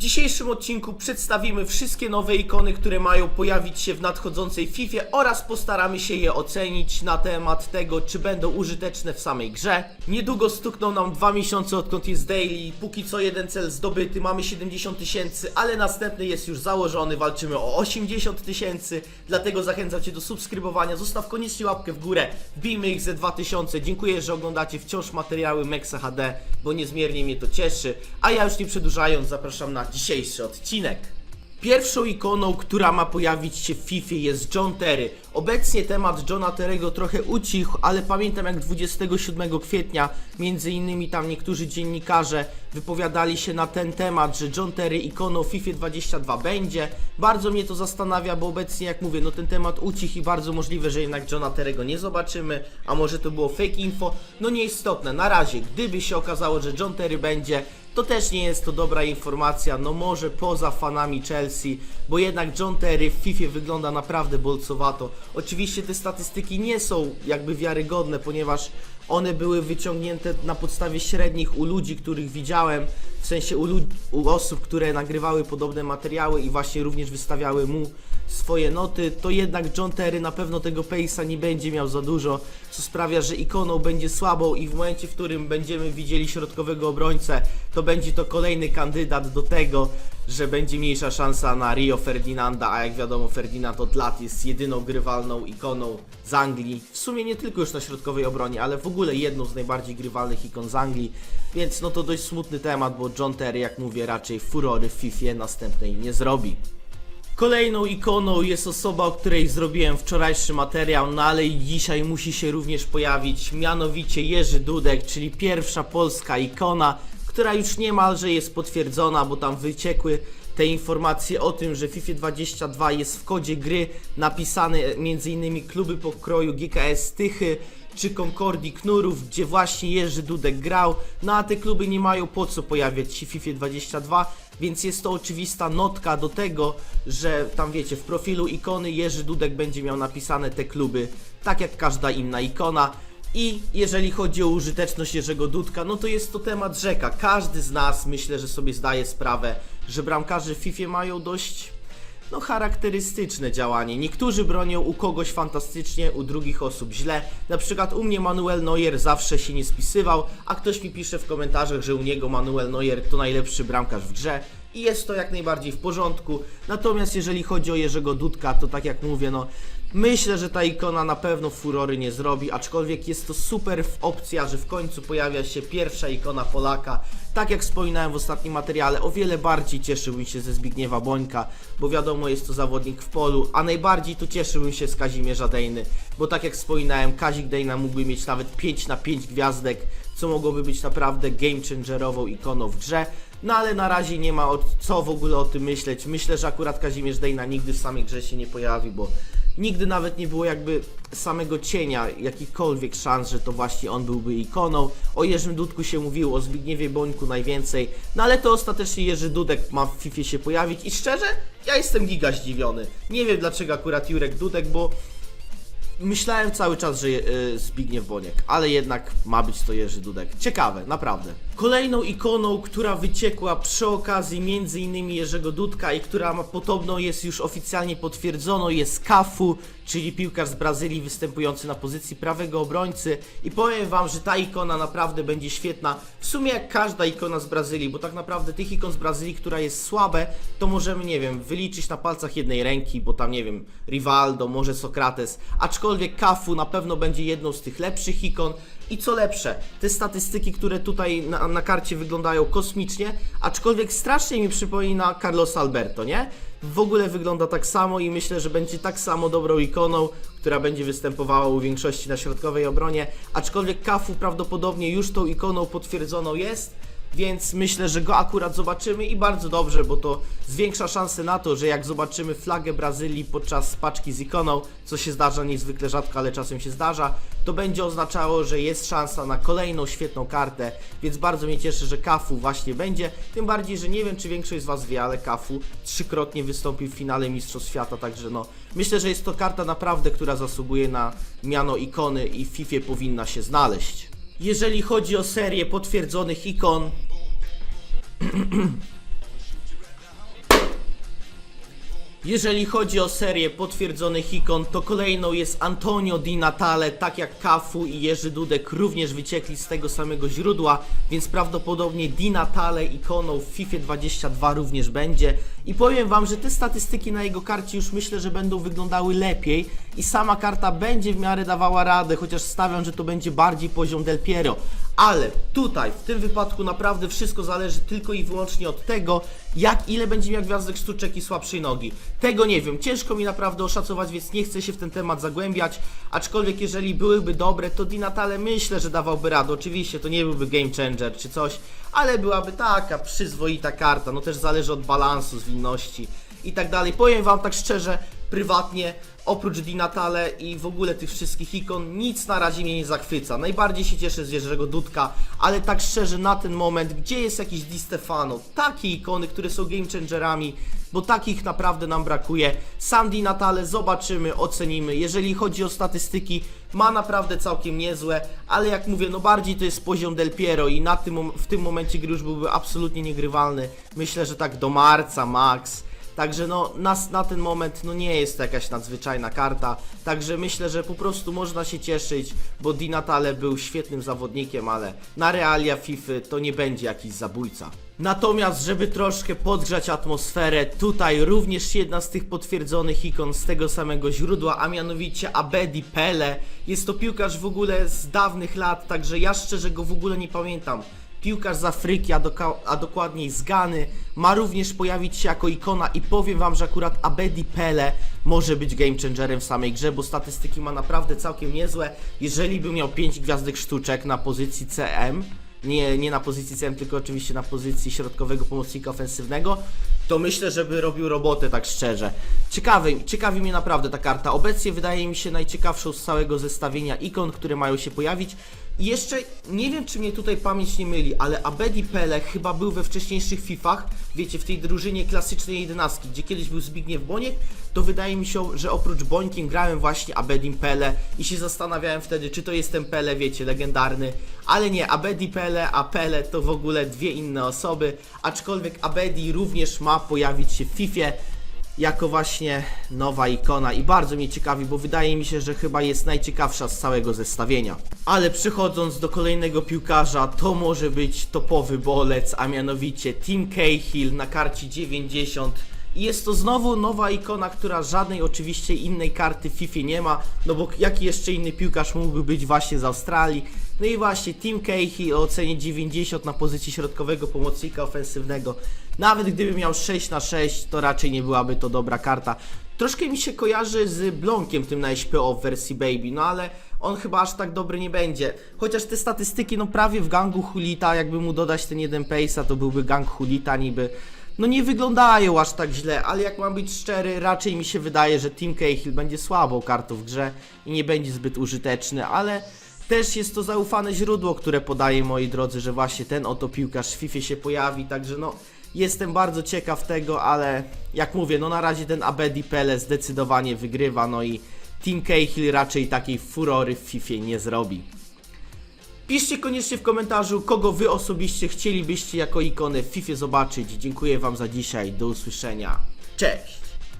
W dzisiejszym odcinku przedstawimy wszystkie nowe ikony, które mają pojawić się w nadchodzącej FIFA oraz postaramy się je ocenić na temat tego, czy będą użyteczne w samej grze. Niedługo stukną nam dwa miesiące odkąd jest daily, póki co jeden cel zdobyty, mamy 70 tysięcy, ale następny jest już założony, walczymy o 80 tysięcy, dlatego zachęcam Cię do subskrybowania, zostaw koniecznie łapkę w górę, wbijmy ich ze 2000, dziękuję, że oglądacie wciąż materiały Mexa HD, bo niezmiernie mnie to cieszy, a ja już nie przedłużając zapraszam na dzisiejszy odcinek. Pierwszą ikoną, która ma pojawić się w FIFA jest John Terry. Obecnie temat Johna Terry'ego trochę ucichł, ale pamiętam jak 27 kwietnia między innymi tam niektórzy dziennikarze wypowiadali się na ten temat, że John Terry ikoną w FIFA 22 będzie. Bardzo mnie to zastanawia, bo obecnie jak mówię, no ten temat ucichł i bardzo możliwe, że jednak Johna Terry'ego nie zobaczymy, a może to było fake info. No nieistotne, na razie, gdyby się okazało, że John Terry będzie, to też nie jest to dobra informacja, no może poza fanami Chelsea, bo jednak John Terry w FIFA wygląda naprawdę bolcowato. Oczywiście te statystyki nie są jakby wiarygodne, ponieważ one były wyciągnięte na podstawie średnich u ludzi, których widziałem, w sensie u, u osób, które nagrywały podobne materiały i właśnie również wystawiały mu swoje noty, to jednak John Terry na pewno tego pace'a nie będzie miał za dużo, co sprawia, że ikoną będzie słabą i w momencie, w którym będziemy widzieli środkowego obrońcę, to będzie to kolejny kandydat do tego, że będzie mniejsza szansa na Rio Ferdinanda, a jak wiadomo Ferdinand od lat jest jedyną grywalną ikoną z Anglii, w sumie nie tylko już na środkowej obronie, ale w ogóle jedną z najbardziej grywalnych ikon z Anglii, więc no to dość smutny temat, bo John Terry, jak mówię, raczej furory w FIFA następnej nie zrobi. Kolejną ikoną jest osoba, o której zrobiłem wczorajszy materiał, no ale i dzisiaj musi się również pojawić, mianowicie Jerzy Dudek, czyli pierwsza polska ikona, która już niemalże jest potwierdzona, bo tam wyciekły te informacje o tym, że FIFA 22 jest w kodzie gry napisane m.in. kluby pokroju GKS Tychy, czy Concordii Knurów, gdzie właśnie Jerzy Dudek grał, no a te kluby nie mają po co pojawiać się w FIFA 22, więc jest to oczywista notka do tego, że tam wiecie, w profilu ikony Jerzy Dudek będzie miał napisane te kluby, tak jak każda inna ikona. I jeżeli chodzi o użyteczność Jerzego Dudka, no to jest to temat rzeka. Każdy z nas myślę, że sobie zdaje sprawę, że bramkarze w FIFA mają dość no charakterystyczne działanie. Niektórzy bronią u kogoś fantastycznie, u drugich osób źle. Na przykład u mnie Manuel Neuer zawsze się nie spisywał, a ktoś mi pisze w komentarzach, że u niego Manuel Neuer to najlepszy bramkarz w grze. I jest to jak najbardziej w porządku. Natomiast jeżeli chodzi o Jerzego Dudka, to tak jak mówię, no myślę, że ta ikona na pewno furory nie zrobi, aczkolwiek jest to super opcja, że w końcu pojawia się pierwsza ikona Polaka. Tak jak wspominałem w ostatnim materiale, o wiele bardziej cieszyłbym się ze Zbigniewa Bońka, bo wiadomo jest to zawodnik w polu, a najbardziej tu cieszyłbym się z Kazimierza Dejny, bo tak jak wspominałem, Kazik Dejna mógłby mieć nawet 5 na 5 gwiazdek, co mogłoby być naprawdę game changerową ikoną w grze. No ale na razie nie ma co w ogóle o tym myśleć. Myślę, że akurat Kazimierz Dejna nigdy w samej grze się nie pojawi, bo nigdy nawet nie było jakby samego cienia jakichkolwiek szans, że to właśnie on byłby ikoną. O Jerzym Dudku się mówiło, o Zbigniewie Bońku najwięcej, no ale to ostatecznie Jerzy Dudek ma w FIFA się pojawić i szczerze, ja jestem giga zdziwiony. Nie wiem dlaczego akurat Jurek Dudek, bo myślałem cały czas, że e, Zbigniew Boniek, ale jednak ma być to Jerzy Dudek. Ciekawe, naprawdę. Kolejną ikoną, która wyciekła przy okazji między innymi Jerzego Dudka i która ma podobno jest już oficjalnie potwierdzono jest Cafu, czyli piłkarz z Brazylii występujący na pozycji prawego obrońcy i powiem wam, że ta ikona naprawdę będzie świetna. W sumie jak każda ikona z Brazylii, bo tak naprawdę tych ikon z Brazylii, która jest słabe, to możemy, nie wiem, wyliczyć na palcach jednej ręki, bo tam, nie wiem, Rivaldo, może Sokrates, aczkolwiek Cafu na pewno będzie jedną z tych lepszych ikon. I co lepsze, te statystyki, które tutaj na, na karcie wyglądają kosmicznie, aczkolwiek strasznie mi przypomina Carlos Alberto, nie? W ogóle wygląda tak samo i myślę, że będzie tak samo dobrą ikoną, która będzie występowała u większości na środkowej obronie, aczkolwiek Kafu prawdopodobnie już tą ikoną potwierdzoną jest, więc myślę, że go akurat zobaczymy i bardzo dobrze, bo to zwiększa szanse na to, że jak zobaczymy flagę Brazylii podczas paczki z ikoną, co się zdarza niezwykle rzadko, ale czasem się zdarza, to będzie oznaczało, że jest szansa na kolejną świetną kartę, więc bardzo mnie cieszy, że Kafu właśnie będzie, tym bardziej, że nie wiem, czy większość z Was wie, ale Kafu trzykrotnie wystąpił w finale Mistrzostw Świata, także no, myślę, że jest to karta naprawdę, która zasługuje na miano ikony i w FIFA powinna się znaleźć. Jeżeli chodzi o serię potwierdzonych ikon, Jeżeli chodzi o serię potwierdzonych ikon, to kolejną jest Antonio Di Natale, tak jak Kafu i Jerzy Dudek również wyciekli z tego samego źródła, więc prawdopodobnie Di Natale ikoną w FIFA 22 również będzie. I powiem wam, że te statystyki na jego karcie już myślę, że będą wyglądały lepiej i sama karta będzie w miarę dawała radę, chociaż stawiam, że to będzie bardziej poziom Del Piero. Ale tutaj, w tym wypadku naprawdę wszystko zależy tylko i wyłącznie od tego, jak ile będzie miał gwiazdek sztuczek i słabszej nogi. Tego nie wiem, ciężko mi naprawdę oszacować, więc nie chcę się w ten temat zagłębiać. Aczkolwiek jeżeli byłyby dobre, to Di Natale myślę, że dawałby radę. Oczywiście to nie byłby game changer czy coś, ale byłaby taka przyzwoita karta. No też zależy od balansu, zwinności i tak dalej. Powiem wam tak szczerze, prywatnie, oprócz Di Natale i w ogóle tych wszystkich ikon, nic na razie mnie nie zachwyca. Najbardziej się cieszę z Jerzego Dudka, ale tak szczerze na ten moment, gdzie jest jakiś Di Stefano? Takie ikony, które są game changerami, bo takich naprawdę nam brakuje. Sam Di Natale zobaczymy, ocenimy. Jeżeli chodzi o statystyki, ma naprawdę całkiem niezłe, ale jak mówię, no bardziej to jest poziom Del Piero i na tym, w tym momencie gry już byłby absolutnie niegrywalny. Myślę, że tak do marca max. Także no na, na ten moment no nie jest to jakaś nadzwyczajna karta. Także myślę, że po prostu można się cieszyć, bo Di Natale był świetnym zawodnikiem, ale na realia FIFA to nie będzie jakiś zabójca. Natomiast, żeby troszkę podgrzać atmosferę, tutaj również jedna z tych potwierdzonych ikon z tego samego źródła, a mianowicie Abedi Pele. Jest to piłkarz w ogóle z dawnych lat, także ja szczerze go w ogóle nie pamiętam piłkarz z Afryki, a, a dokładniej z Gany, ma również pojawić się jako ikona i powiem wam, że akurat Abedi Pele może być game changerem w samej grze, bo statystyki ma naprawdę całkiem niezłe. Jeżeli by miał 5 gwiazdek sztuczek na pozycji CM, nie, nie na pozycji CM, tylko oczywiście na pozycji środkowego pomocnika ofensywnego, to myślę, żeby robił robotę, tak szczerze. Ciekawy, ciekawi mnie naprawdę ta karta. Obecnie wydaje mi się najciekawszą z całego zestawienia ikon, które mają się pojawić. I jeszcze nie wiem, czy mnie tutaj pamięć nie myli, ale Abedi Pele chyba był we wcześniejszych Fifach, wiecie, w tej drużynie klasycznej jedenastki, gdzie kiedyś był Zbigniew Boniek, to wydaje mi się, że oprócz Bońkiem grałem właśnie Abedim Pele i się zastanawiałem wtedy, czy to jest ten Pele, wiecie, legendarny, ale nie, Abedi Pele, a Pele to w ogóle dwie inne osoby, aczkolwiek Abedi również ma pojawić się w Fifie, jako właśnie nowa ikona i bardzo mnie ciekawi, bo wydaje mi się, że chyba jest najciekawsza z całego zestawienia. Ale przechodząc do kolejnego piłkarza, to może być topowy bolec, a mianowicie Tim Cahill na karcie 90. I jest to znowu nowa ikona, która żadnej oczywiście innej karty w FIFA nie ma, no bo jaki jeszcze inny piłkarz mógłby być właśnie z Australii. No i właśnie Tim Cahill o ocenie 90 na pozycji środkowego pomocnika ofensywnego. Nawet gdyby miał 6 na 6, to raczej nie byłaby to dobra karta. Troszkę mi się kojarzy z Blonkiem tym na SPO w wersji Baby, no ale on chyba aż tak dobry nie będzie. Chociaż te statystyki, no prawie w gangu Hulita, jakby mu dodać ten jeden pace'a, to byłby gang Hulita niby. No nie wyglądają aż tak źle, ale jak mam być szczery, raczej mi się wydaje, że Tim Cahill będzie słabą kartą w grze i nie będzie zbyt użyteczny, ale też jest to zaufane źródło, które podaje, moi drodzy, że właśnie ten oto piłkarz w FIFA się pojawi, także no jestem bardzo ciekaw tego, ale jak mówię, no na razie ten Abedi Pele zdecydowanie wygrywa, no i Tim Cahill raczej takiej furory w FIFA nie zrobi. Piszcie koniecznie w komentarzu, kogo wy osobiście chcielibyście jako ikonę w FIFA zobaczyć. Dziękuję wam za dzisiaj, do usłyszenia. Cześć!